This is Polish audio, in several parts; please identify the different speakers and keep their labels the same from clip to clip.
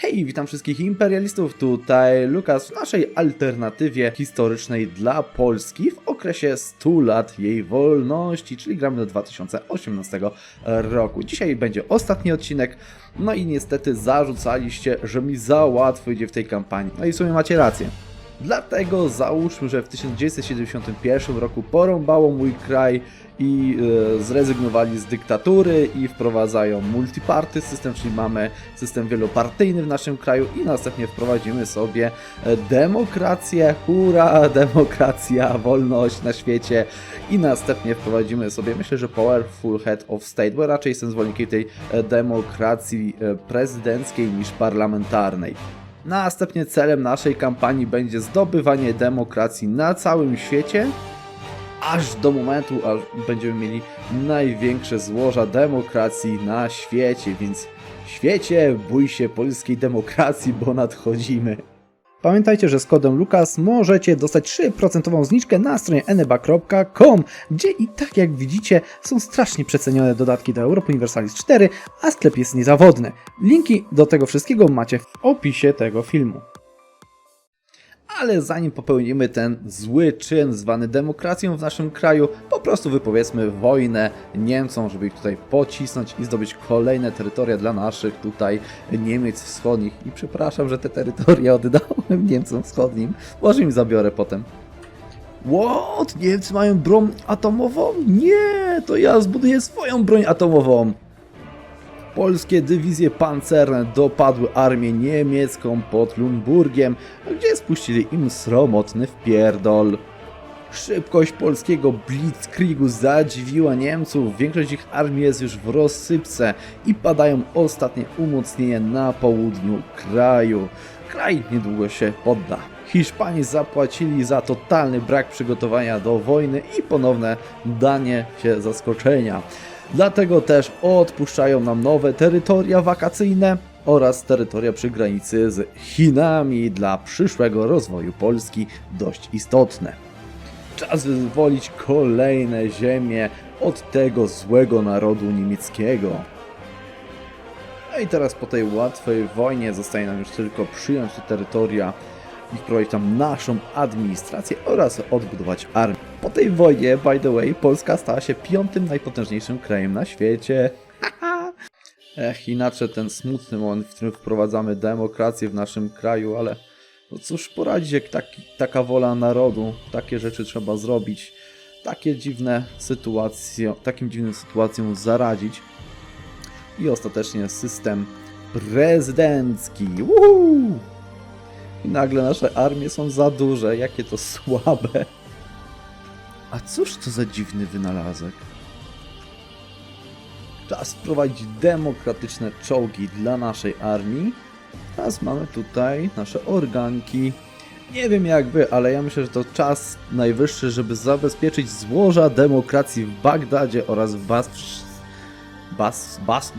Speaker 1: Hej, witam wszystkich imperialistów, tutaj Lukas w naszej alternatywie historycznej dla Polski w okresie 100 lat jej wolności, czyli gramy do 2018 roku. Dzisiaj będzie ostatni odcinek, no i niestety zarzucaliście, że mi za łatwo idzie w tej kampanii. No i w sumie macie rację. Dlatego załóżmy, że w 1971 roku porąbało mój kraj i e, zrezygnowali z dyktatury i wprowadzają multiparty system, czyli mamy system wielopartyjny w naszym kraju i następnie wprowadzimy sobie e, demokrację, hura, demokracja, wolność na świecie i następnie wprowadzimy sobie, myślę, że powerful head of state, bo raczej jestem zwolennikiem tej e, demokracji e, prezydenckiej niż parlamentarnej. Następnie celem naszej kampanii będzie zdobywanie demokracji na całym świecie, aż do momentu, aż będziemy mieli największe złoża demokracji na świecie, więc świecie, bój się polskiej demokracji, bo nadchodzimy. Pamiętajcie, że z kodem LUKAS możecie dostać 3% zniżkę na stronie eneba.com, gdzie i tak jak widzicie są strasznie przecenione dodatki do Europa Universalis 4, a sklep jest niezawodny. Linki do tego wszystkiego macie w opisie tego filmu. Ale zanim popełnimy ten zły czyn zwany demokracją w naszym kraju, po prostu wypowiedzmy wojnę Niemcom, żeby ich tutaj pocisnąć i zdobyć kolejne terytoria dla naszych tutaj Niemiec wschodnich. I przepraszam, że te terytoria oddałem Niemcom wschodnim. Może im zabiorę potem. What? Niemcy mają broń atomową? Nie, to ja zbuduję swoją broń atomową. Polskie dywizje pancerne dopadły armię niemiecką pod Lumburgiem, gdzie spuścili im sromotny wpierdol. Szybkość polskiego blitzkriegu zadziwiła Niemców, większość ich armii jest już w rozsypce i padają ostatnie umocnienia na południu kraju. Kraj niedługo się podda. Hiszpanie zapłacili za totalny brak przygotowania do wojny i ponowne danie się zaskoczenia. Dlatego też odpuszczają nam nowe terytoria wakacyjne oraz terytoria przy granicy z Chinami dla przyszłego rozwoju Polski dość istotne. Czas wyzwolić kolejne ziemie od tego złego narodu niemieckiego. No i teraz po tej łatwej wojnie zostaje nam już tylko przyjąć te terytoria i wprowadzić tam naszą administrację oraz odbudować armię. Po tej wojnie, by the way, Polska stała się piątym najpotężniejszym krajem na świecie. Ech, inaczej ten smutny moment, w którym wprowadzamy demokrację w naszym kraju, ale no cóż poradzić, jak taki, taka wola narodu, takie rzeczy trzeba zrobić, takie dziwne sytuacje, takim dziwnym sytuacjom zaradzić. I ostatecznie system prezydencki. Woohoo! I nagle nasze armie są za duże, jakie to słabe. A cóż to za dziwny wynalazek? Czas wprowadzić demokratyczne czołgi dla naszej armii. Teraz mamy tutaj nasze organki. Nie wiem jak wy, ale ja myślę, że to czas najwyższy, żeby zabezpieczyć złoża demokracji w Bagdadzie oraz w Bas... Bas... Bas...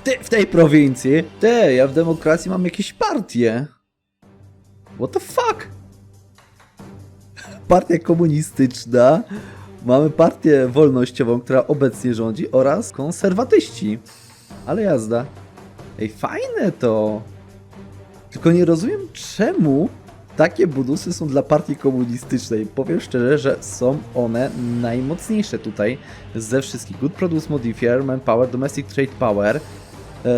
Speaker 1: W, te, w tej prowincji. Te, ja w demokracji mam jakieś partie. What the fuck? Partia komunistyczna. Mamy partię wolnościową, która obecnie rządzi oraz konserwatyści. Ale jazda. Ej, fajne to. Tylko nie rozumiem czemu takie bonusy są dla partii komunistycznej. Powiem szczerze, że są one najmocniejsze tutaj ze wszystkich. Good Produce Modifier, Manpower, Domestic Trade Power,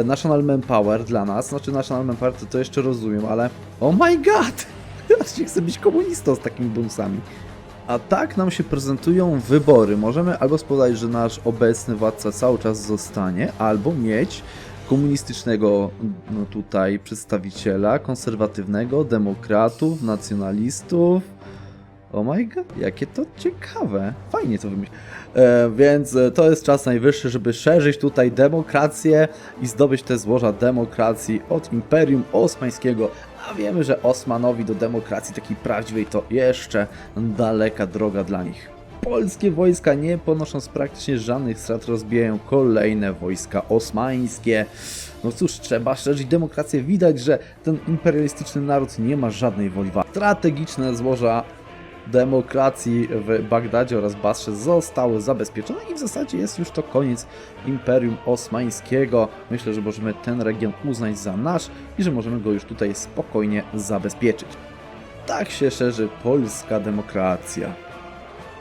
Speaker 1: National Manpower dla nas. Znaczy National Manpower to, to jeszcze rozumiem, ale... Oh my god! Aż się chcę być komunistą z takimi bonusami. A tak nam się prezentują wybory. Możemy albo spowodować, że nasz obecny władca cały czas zostanie, albo mieć komunistycznego no tutaj przedstawiciela, konserwatywnego, demokratów, nacjonalistów. Oh my god, jakie to ciekawe. Fajnie to wymyślić. E, więc e, to jest czas najwyższy, żeby szerzyć tutaj demokrację i zdobyć te złoża demokracji od Imperium Osmańskiego. A wiemy, że Osmanowi do demokracji takiej prawdziwej to jeszcze daleka droga dla nich. Polskie wojska, nie ponosząc praktycznie żadnych strat, rozbijają kolejne wojska osmańskie. No cóż, trzeba szerzyć demokrację. Widać, że ten imperialistyczny naród nie ma żadnej woli. Strategiczne złoża demokracji w Bagdadzie oraz Basrze zostały zabezpieczone i w zasadzie jest już to koniec Imperium Osmańskiego. Myślę, że możemy ten region uznać za nasz i że możemy go już tutaj spokojnie zabezpieczyć. Tak się szerzy polska demokracja.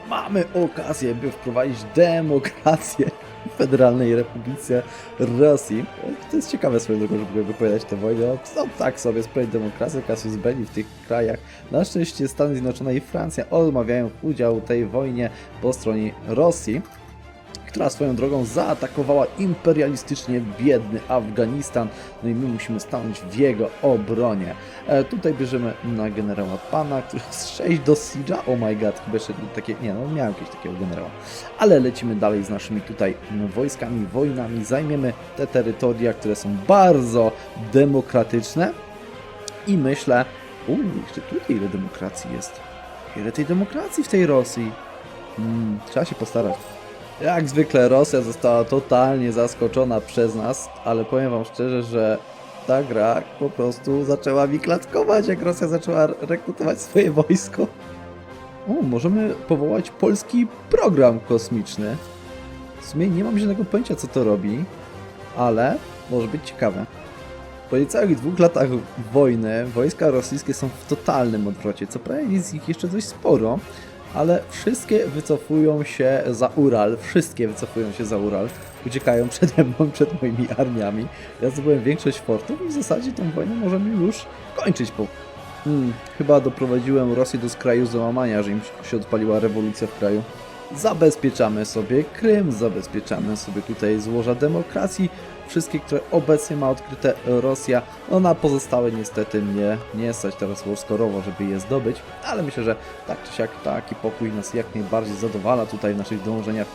Speaker 1: Mamy okazję, by wprowadzić demokrację Federalnej Republice Rosji. To jest ciekawe swoją drogą, żeby wypowiadać tę wojnę. No tak sobie, sprawić demokrację, Cassius Belli w tych krajach. Na szczęście Stany Zjednoczone i Francja odmawiają udziału w tej wojnie po stronie Rosji która swoją drogą zaatakowała imperialistycznie biedny Afganistan, no i my musimy stanąć w jego obronie. E, tutaj bierzemy na generała Pana, który jest 6 do Siege'a, oh my god, chyba jeszcze takie, nie no, miałem jakiegoś takiego generała. Ale lecimy dalej z naszymi tutaj wojskami, wojnami, zajmiemy te terytoria, które są bardzo demokratyczne i myślę, uuu, jeszcze tutaj ile demokracji jest. Ile tej demokracji w tej Rosji? Hmm, trzeba się postarać. Jak zwykle Rosja została totalnie zaskoczona przez nas, ale powiem wam szczerze, że ta gra po prostu zaczęła mi klatkować, jak Rosja zaczęła rekrutować swoje wojsko. O, możemy powołać polski program kosmiczny. W sumie nie mam żadnego pojęcia, co to robi, ale może być ciekawe. Po niecałych dwóch latach wojny wojska rosyjskie są w totalnym odwrocie. Co prawda jest ich jeszcze dość sporo, ale wszystkie wycofują się za Ural. Wszystkie wycofują się za Ural. Uciekają przede mną, przed moimi armiami. Ja zdobyłem większość fortów i w zasadzie tą wojnę możemy już kończyć. Po... Hmm, chyba doprowadziłem Rosję do skraju załamania, że im się odpaliła rewolucja w kraju. Zabezpieczamy sobie Krym, zabezpieczamy sobie tutaj złoża demokracji, wszystkie, które obecnie ma odkryte Rosja. No na pozostałe niestety mnie nie stać teraz wojskorowo, żeby je zdobyć, ale myślę, że tak czy siak taki pokój nas jak najbardziej zadowala tutaj w naszych dążeniach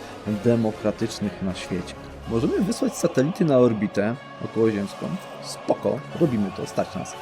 Speaker 1: demokratycznych na świecie. Możemy wysłać satelity na orbitę okołoziemską. Spoko, robimy to, stać nas.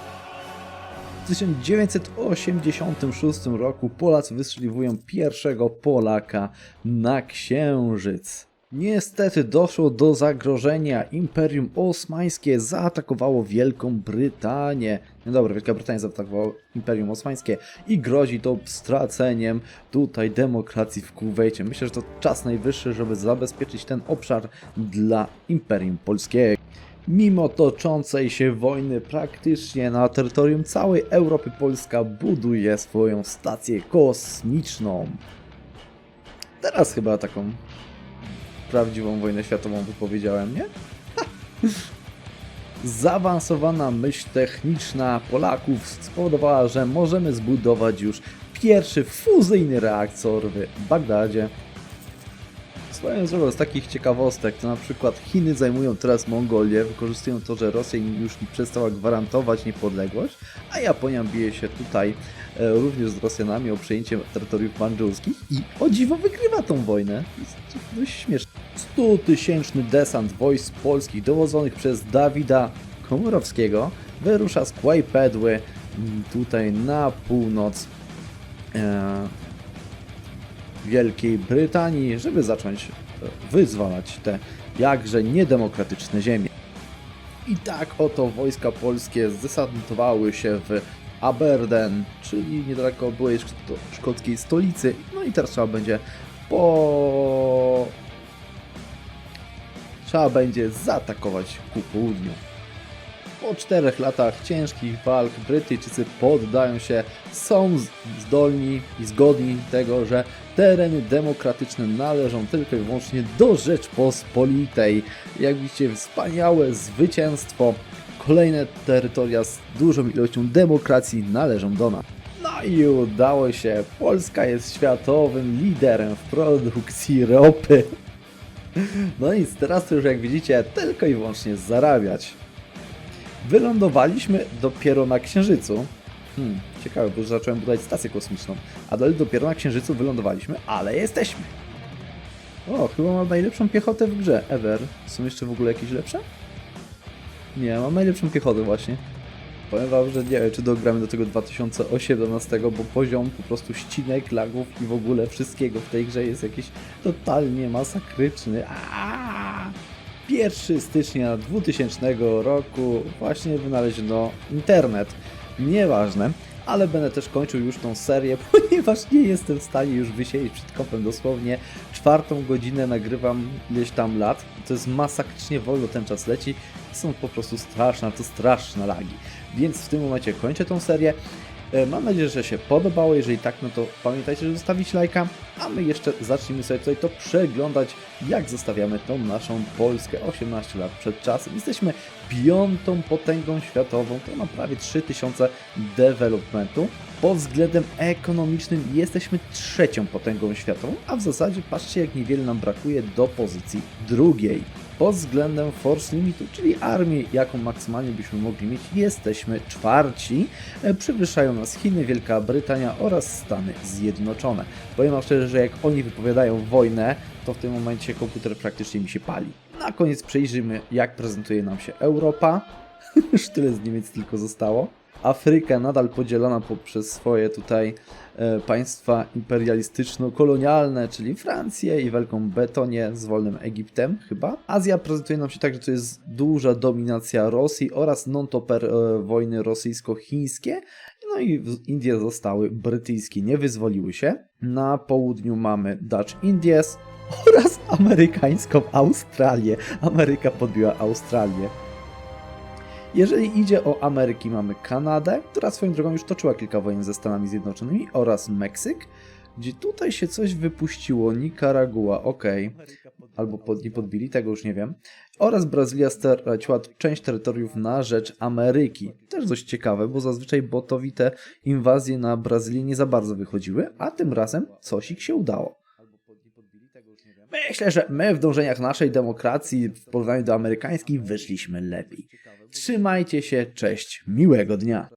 Speaker 1: W 1986 roku Polacy wystrzeliwują pierwszego Polaka na Księżyc. Niestety doszło do zagrożenia. Imperium Osmańskie zaatakowało Wielką Brytanię. No dobra, Wielka Brytania zaatakowała Imperium Osmańskie i grozi to straceniem tutaj demokracji w Kuwejcie. Myślę, że to czas najwyższy, żeby zabezpieczyć ten obszar dla Imperium Polskiego. Mimo toczącej się wojny praktycznie na terytorium całej Europy Polska buduje swoją stację kosmiczną. Teraz chyba taką prawdziwą wojnę światową wypowiedziałem, nie? Zaawansowana myśl techniczna Polaków spowodowała, że możemy zbudować już pierwszy fuzyjny reaktor w Bagdadzie. Swoją drogą z takich ciekawostek, to na przykład Chiny zajmują teraz Mongolię, wykorzystują to, że Rosja im już przestała gwarantować niepodległość, a Japonia bije się tutaj e, również z Rosjanami o przejęcie terytoriów mandżurskich i o dziwo wygrywa tą wojnę. Jest dość śmieszne. 100-tysięczny desant wojsk polskich dowodzonych przez Dawida Komorowskiego wyrusza z Kłajpedły m, tutaj na północ e, Wielkiej Brytanii, żeby zacząć e, wyzwalać te jakże niedemokratyczne ziemie. I tak oto wojska polskie zdesantowały się w Aberdeen, czyli niedaleko byłej szko- szkockiej stolicy. No i teraz trzeba będzie po... Trzeba będzie zaatakować ku południu. Po czterech latach ciężkich walk Brytyjczycy poddają się, są zdolni i zgodni tego, że tereny demokratyczne należą tylko i wyłącznie do Rzeczpospolitej. Jak widzicie, wspaniałe zwycięstwo. Kolejne terytoria z dużą ilością demokracji należą do nas. No i udało się. Polska jest światowym liderem w produkcji ropy. No i teraz to już jak widzicie, tylko i wyłącznie zarabiać. Wylądowaliśmy dopiero na Księżycu. Hmm, ciekawe, bo już zacząłem budować stację kosmiczną. A dalej dopiero na Księżycu wylądowaliśmy, ale jesteśmy. O, chyba mam najlepszą piechotę w grze, ever. Są jeszcze w ogóle jakieś lepsze? Nie, mam najlepszą piechotę właśnie. Powiem wam, że nie wiem, czy dogramy do tego 2018, bo poziom po prostu ścinek, lagów i w ogóle wszystkiego w tej grze jest jakiś totalnie masakryczny. Aaaa! 1 stycznia 2000 roku właśnie wynaleziono internet. Nieważne, ale będę też kończył już tą serię, ponieważ nie jestem w stanie już wysiedzieć przed kompem dosłownie czwartą godzinę nagrywam ileś tam lat. To jest masakrycznie wolno ten czas leci. Są po prostu straszne, to straszne lagi. Więc w tym momencie kończę tą serię. E, Mam nadzieję, że się podobało. Jeżeli tak, no to pamiętajcie, żeby zostawić lajka. A my jeszcze zacznijmy sobie tutaj to przeglądać, jak zostawiamy tą naszą Polskę 18 lat przed czasem. Jesteśmy piątą potęgą światową, to ma prawie 3000 developmentu. Pod względem ekonomicznym jesteśmy trzecią potęgą światową, a w zasadzie patrzcie jak niewiele nam brakuje do pozycji drugiej. Pod względem force limitu, czyli armii, jaką maksymalnie byśmy mogli mieć, jesteśmy czwarci. E, Przewyższają nas Chiny, Wielka Brytania oraz Stany Zjednoczone. Powiem wam szczerze, że jak oni wypowiadają wojnę, to w tym momencie komputer praktycznie mi się pali. Na koniec przejrzymy, jak prezentuje nam się Europa. Już tyle z Niemiec tylko zostało. Afryka nadal podzielona poprzez swoje tutaj e, państwa imperialistyczno-kolonialne, czyli Francję i Wielką Betonię z wolnym Egiptem chyba. Azja prezentuje nam się tak, że to jest duża dominacja Rosji oraz non-toper e, wojny rosyjsko-chińskie. No i Indie zostały brytyjskie, nie wyzwoliły się. Na południu mamy Dutch Indies oraz amerykańską Australię. Ameryka podbiła Australię. Jeżeli idzie o Ameryki, mamy Kanadę, która swoją drogą już toczyła kilka wojen ze Stanami Zjednoczonymi, oraz Meksyk, gdzie tutaj się coś wypuściło. Nicaragua, ok. Albo pod, nie podbili, tego już nie wiem. Oraz Brazylia straciła część terytoriów na rzecz Ameryki. Też dość ciekawe, bo zazwyczaj botowite inwazje na Brazylię nie za bardzo wychodziły, a tym razem coś ich się udało. Myślę, że my w dążeniach naszej demokracji w porównaniu do amerykańskiej wyszliśmy lepiej. Trzymajcie się, cześć, miłego dnia.